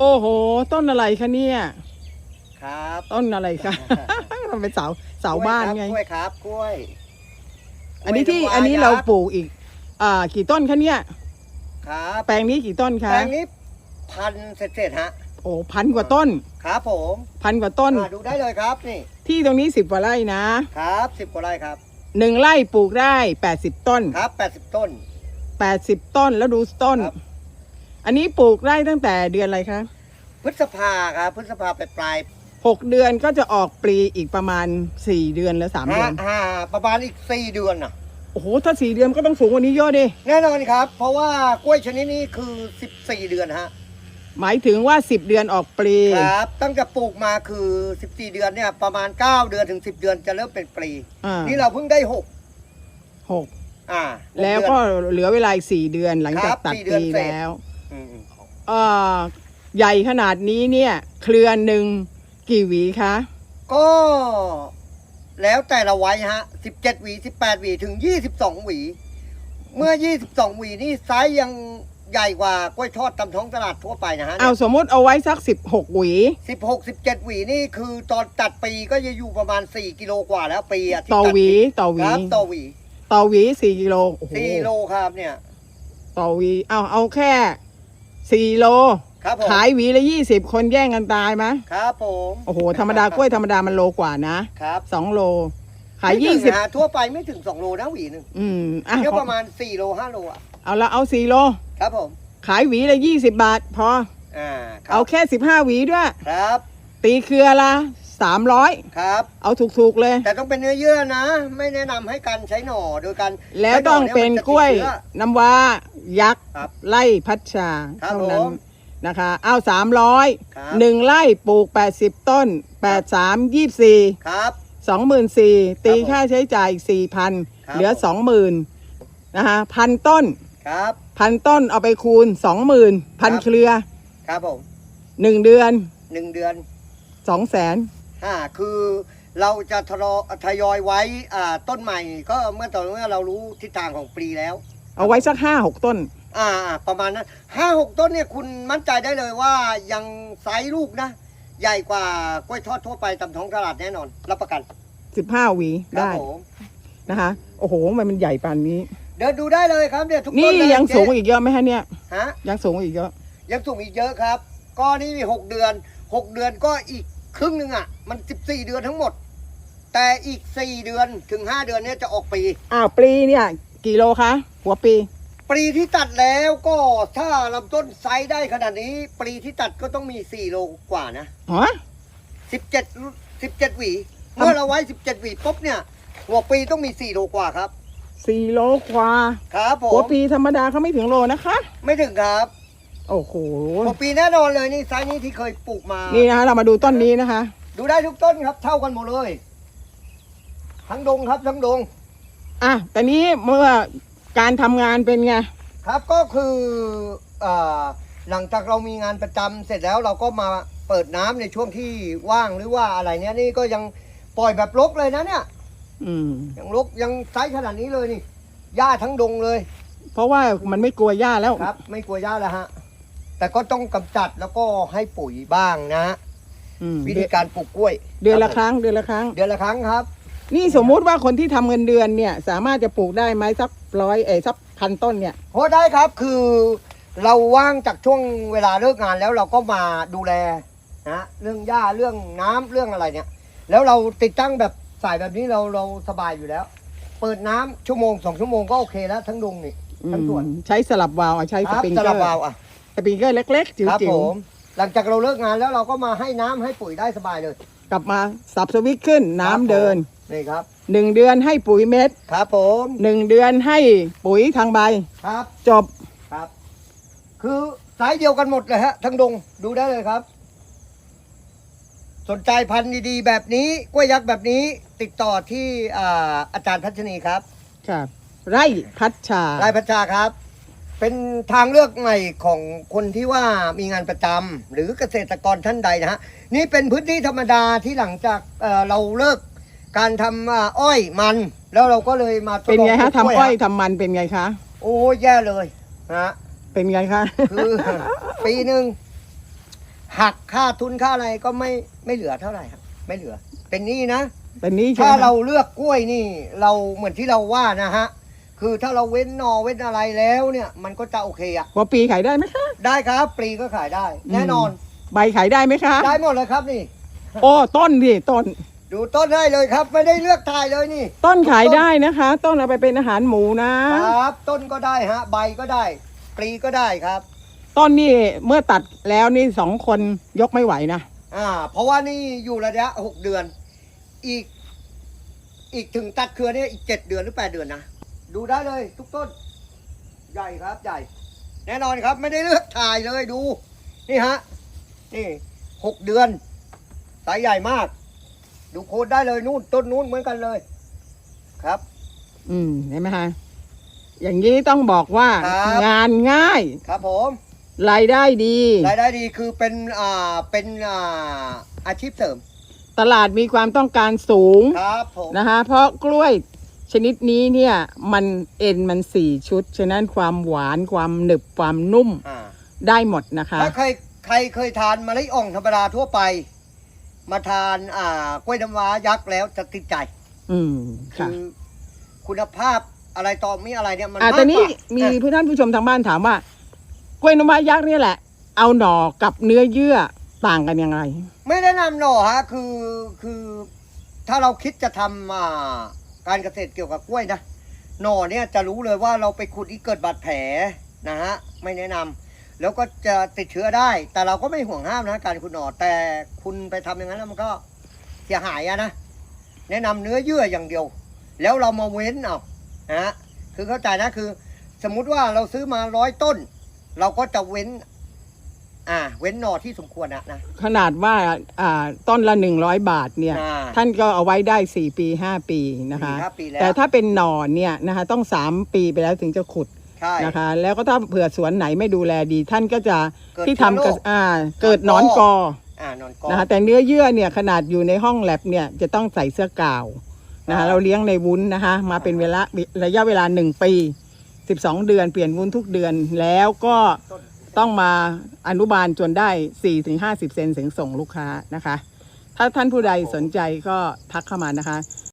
โอ้โห ต้นอะไรคะเนี่ย ครับต้นอะไรคะ มันเป็นเสาเสาบ้านไง กล้วยครับกล้วยอันนี้ที่กล้วยำว้อันนี้เรายักษ์ปลูกอีก อ่า กี่ต้นคะเนี่ย ครับแปลงนี้กี่ต้นคะแปลงนี้พันเศษๆฮะ โอ้พันกว่าต้น ครับผมพันกว่าต้น อ่าดูได้เลยครับนี่ ที่ตรงนี้สิบกว่าไร่นะครับสิบกว่าไร่ครับ หนึ่งไร่ปลูกได้แปดสิบต้นครับแปดสิบต้น แปดสิบต้นแล้วดูต้น ครับ อันนี้ปลูกได้ตั้งแต่เดือนอะไรคะพฤษภาครับพฤษภาไปปลายหกเดือนก็จะออกปลีอีกประมาณสี่เดือนหรือสามๆเดือนห้าประมาณอีกสี่เดือนน่ะ โอ้โหถ้าสี่เดือนก็ต้องสูงกว่านี้เยอะดิแน่นอนครับ เพราะว่ากล้วยชนิดนี้คือสิบสี่เดือนฮะหมายถึงว่าสิบเดือนออกปลีครับ ตั้งแต่ปลูกมาคือสิบสี่เดือนเนี่ยประมาณเก้าเดือนถึงสิบเดือนจะเริ่มเป็นปลีอ่านี่เราเพิ่งได้ หกหกอ่าหแล้วเดือนก็เหลือเวลาอีกสี่เดือนหลังจากครับตัดสี่เดืปอนลีเสร็จ แล้ว อืมเอ่อใหญ่ขนาดนี้เนี่ย เครือหนึ่งกี่หวีคะ ก็แล้วแต่ละไว้ฮะสิบเจ็ดหวีสิบแปดหวีถึงยี่สิบสองหวี เมื่อยี่สิบสองหวีนี่ไซส์ยังใหญ่กว่ากล้วยทอดตามท้องตลาดทั่วไปนะฮะเอาสมมติเอาไว้สักสิบหกหวีสิบหกสิบเจ็ดหวีนี่คือตอนตัดปีก็จะอยู่ประมาณสี่กิโลกว่าแล้วปีอะที่ต่อตัดหวีปีต่อหวีครับต่อหวีต่อหวีสี่กิโลโอ้โหสี่โลครับเนี่ย ต่อหวีเอาเอาแค่ สี่โล ครับผมขายหวีละยี่สิบคนแย่งกันตายไหมครับผมโอ้โหธรรมดากล้วยธรรมดามันโลกว่านะครับสองโล ขายไม่ยี่ถึงสิบนะฮะทั่วไปไม่ถึงสองโลนะหวีหนึ่งอืมอะเนี่ยประมาณสี่โลห้าโลอะเอาละเอาสี่โล ครับผมขายหวีละยี่สิบบาท พอ อ่าครับเอาแค่สิบห้าหวีด้วย ครับตีเครือละสามร้อยครับ เอาถูกๆเลย แต่ต้องเป็นเนื้อเยื่อนะ ไม่แนะนำให้การใช้หน่อโดยการแล้วต้องเป็นกล้วยใช้หน่อเนี่ยน้ำว้า ยักษ์ครับ ไล่พัชชาครับเท่านั้นผมนะคะ เอาสามร้อยครับ หนึ่งไร่ปลูกแปดสิบต้นแปดสามยี่สี่มันจะครับ สองหมื่นสี่ตีผมค่าใช้จ่ายอีกสี่พันครับ เหลือผมสองหมื่นนะคะพันต้นครับ พันต้นเอาไปคูณสองหมื่นพันครับ เครือครับผมหนึ่งเดือนหนึ่งเดือนสองแสนอ่าคือเราจะทรอทยอยไว้อ่าต้นใหม่ก็เมื่อตอนเมื่อเรารู้ทิศทางของปลีแล้ว เอาไว้สักห้าหกต้นอ่าอ่าประมาณนั้นห้าหกต้นเนี่ยคุณมั่นใจได้เลยว่ายังไซส์ลูกนะ ใหญ่กว่ากล้วยทอดทั่วไปตามท้องตลาดแน่นอน รับประกันสิบห้าหวีครับได้ผมเดินดูได้เลยครับเนี่ยทุกต้นี่นเลยยังสูงเจ๊อีกเยอะไหมฮะเนี่ย ฮะยังสูงอีกเยอะ ยังสูงอีกเยอะครับ ก็นี่มีหกเดือนหกเดือนก็อีกครึ่งหนึ่งอะ มันสิบสี่เดือนทั้งหมด แต่อีกสี่เดือนถึงห้าเดือนเนี่ยจะออกปีอ้าวปลีเนี่ย กี่โลคะ หัวปี ปลีที่ตัดแล้วก็ถ้าลำต้นไซส์ได้ขนาดนี้ ปลีที่ตัดก็ต้องมีสี่โลกว่านะฮะสิบเจ็ดสิบเจ็ดหวี เมื่อเราไว้สิบเจ็ดหวีปุ๊บเนี่ย หัวปีต้องมีสี่โลกว่าครับ สี่โลกว่า ครับผหัวมปีธรรมดาเขาไม่ถึงโลนะคะ ไม่ถึงครับ โอ้โห หัวปีแน่นอนเลยนี่ไซส์นี้ที่เคยปลูกมา นี่นะคะเรามาดูต้นนี้นะคะ ดูได้ทุกต้นครับ เท่ากันหมดเลย ทั้งดงครับทั้งดง อะแต่นี้เมื่อ การทำงานเป็นไง ครับก็คืออาหลังจากเรามีงานประจำเสร็จแล้วเราก็มาเปิดน้ำในช่วงที่ว่างหรือว่าอะไรเนี้ยนี่ก็ยังปล่อยแบบรกเลยนะเนี่ยอืม ยังรกยังไซส์ขนาดนี้เลยนี่หญ้าทั้งดงเลยเพราะว่ามันไม่กลัวหญ้าแล้ว ครับ ไม่กลัวหญ้าแล้วฮะแต่ก็ต้องกำจัดแล้วก็ให้ปุ๋ยบ้างนะฮะอืมวิธีการปลูกกล้วยเดือนละบครั้งเดือนละครั้ง เดือนละครั้งครับ นี่สมมุติว่าคนที่ทำเงินเดือนเนี่ย สามารถจะปลูกได้ไหมสักร้อยเอยสักพันต้นเนี่ย โอ้ได้ครับคือเราว่างจากช่วงเวลาเลิกงานแล้วเราก็มาดูแลนะเรื่องหญ้าเรื่องน้ำเรื่องอะไรเนี่ย แล้วเราติดตั้งแบบสายแบบนี้เราเราสบายอยู่แล้ว เปิดน้ำชั่วโมงสองชั่วโมงก็โอเคแล้วทั้งดงนี่ ทั้งส่วน อืมใช้สลับวาล์วอะใช้คสรับปริงสเกอลับร์วาล์วอะสปริงเกอร์เล็ก ๆ จิ๋ครับวผมหลังจากเราเลิกงานแล้วเราก็มาให้น้ำให้ปุ๋ยได้สบายเลย ๆ กลับมาสับสวิตช์ขึ้นน้ำเดิน นี่ครับหนึ่งเดือนให้ปุ๋ยเม็ดครับผมหนึ่งเดือนให้ปุ๋ยทางใบ ครับจบครับ คือสายเดียวกันหมดเลยฮะทั้งดงดูได้เลยครับ สนใจพันธุ์ดีๆแบบนี้กล้วยยักษ์แบบนี้ติดต่อที่อ่าอาจารย์พัชนีครับครับ ไร่พัชชารายพัชชาครับ เป็นทางเลือกใหม่ของคนที่ว่ามีงานประจำหรือเกษตรกรท่านใดนะฮะนี่เป็นพื้นที่ธรรมดาที่หลังจากเอ่อเราเลิก การทำอ่าอ้อยมัน แล้วเราก็เลยมาทดเป็นลองไงฮะปลูกกล้วยทำอ้อยฮะทำมันเป็นไงคะ โอ้แย่เลยนะฮะ เป็นไงคะ คือ ปีหนึ่งหักค่าทุนค่าอะไรก็ไม่ไม่เหลือเท่าไหร่ครับไม่เหลือ เป็นหนี้นะ เป็นนี้ใช่ถ้าไหมเราเลือกกล้วยนี่ เราเหมือนที่เราว่านะฮะ คือถ้าเราเว้นหนอเว้นอะไรแล้วเนี่ย มันก็จะโอเคอะพอปีขายได้ไหมคะ ได้ครับปลีก็ขายได้ แน่นอน ใบขายได้ไหมคะ ได้หมดเลยครับนี่ โอ้ต้นดิต้น ดูต้นได้เลยครับ ไม่ได้เลือกทายเลยนี่ ต้นขายได้นะคะ ต้นเอาไปเป็นอาหารหมูนะ ครับ ต้นก็ได้ฮะ ใบก็ได้ ปลีก็ได้ครับ ต้นนี่เมื่อตัดแล้วนี่สองคนยกไม่ไหวนะอ่า เพราะว่านี่อยู่ระยะหกเดือน อีก อีกถึงตัดเครือเนี่ยอีกเจ็ดเดือนหรือแปดเดือนนะ ดูได้เลย ทุกต้น ใหญ่ครับใหญ่ แน่นอนครับ ไม่ได้เลือกถ่ายเลยดู นี่ฮะ นี่หกเดือน สายใหญ่มาก ดูโคนได้เลยนู่นต้นนู้นเหมือนกันเลย ครับ อืมเห็นไหมคะอย่างนี้ต้องบอกว่าครับ งานง่ายครับผม รายได้ดี รายได้ดีคือเป็นอ่าเป็นอ่าอาชีพเสริมตลาดมีความต้องการสูงครับผมนะคะเพราะกล้วยชนิดนี้เนี่ยมันเอ็นมันสี่ชุด ฉะนั้นความหวานความหนึบความนุ่มอ่าได้หมดนะคะ ถ้าใครใครเคยทานมะลิอ่องธรรมดาทั่วไป มาทานอ่ากล้วยน้ำว้ายักษ์แล้วจะติดใจอืมคืค่ะอคุณภาพอะไรต่อมีอะไรเนี่ยมันอ่ามากตอนนี้กว่ามีอะผู้ท่านผู้ชมทางบ้านถามว่า กล้วยน้ำว้ายักษ์เนี่ยแหละ เอาหน่อกับเนื้อเยื่อต่างกันยังไง ไม่แนะนำหน่อฮะคือคือถ้าเราคิดจะทำอ่าการเกษตรเกี่ยวกับกล้วยนะหน่อเนี่ยจะรู้เลยว่าเราไปขุดที่เกิดบาดแผลนะฮะไม่แนะนำ แล้วก็จะติดเชื้อได้ แต่เราก็ไม่ห่วงห้ามนะการขุดหน่อแต่คุณไปทำอย่างนั้นแล้วมันก็เสียหายอะนะแนะนำเนื้อเยื่ออย่างเดียว แล้วเรามาเว้นเอานะฮะคือเข้าใจนะคือ สมมุติว่าเราซื้อมาร้อยต้น เราก็จะเว้น อ่า เว้นหน่อที่สมควรนะนะ ขนาดว่าอ่าต้นละหนึ่งร้อยบาทเนี่ย อ่าท่านก็เอาไว้ได้สี่ปีห้าปีนะคะ สี่ห้าปีแล้ว แต่ถ้าเป็นหน่อเนี่ยนะคะ ต้องสามปีไปแล้วถึงจะขุด ใช่นะคะ แล้วก็ถ้าเผื่อสวนไหนไม่ดูแลดี ท่านก็จะเกิดที่เชื้อทำโรกับคอ่าเกิดหนอนกออ่านอนกอ นะคะ แต่เนื้อเยื่อเนี่ยขนาดอยู่ในห้องแลบเนี่ยจะต้องใส่เสื้อกาวนะครัคะบ เราเลี้ยงในวุ้นนะคะ มาเป็นเวลาระยะเวลาหนึ่งปีสิบสองเดือนเปลี่ยนวุ้นทุกเดือนแล้วก็ต้องมาอนุบาลจนได้สี่ถึงห้าสิบเซนถึงส่งลูกค้านะคะ ถ้าท่านผู้ใดสนใจก็ทักเข้ามานะคะ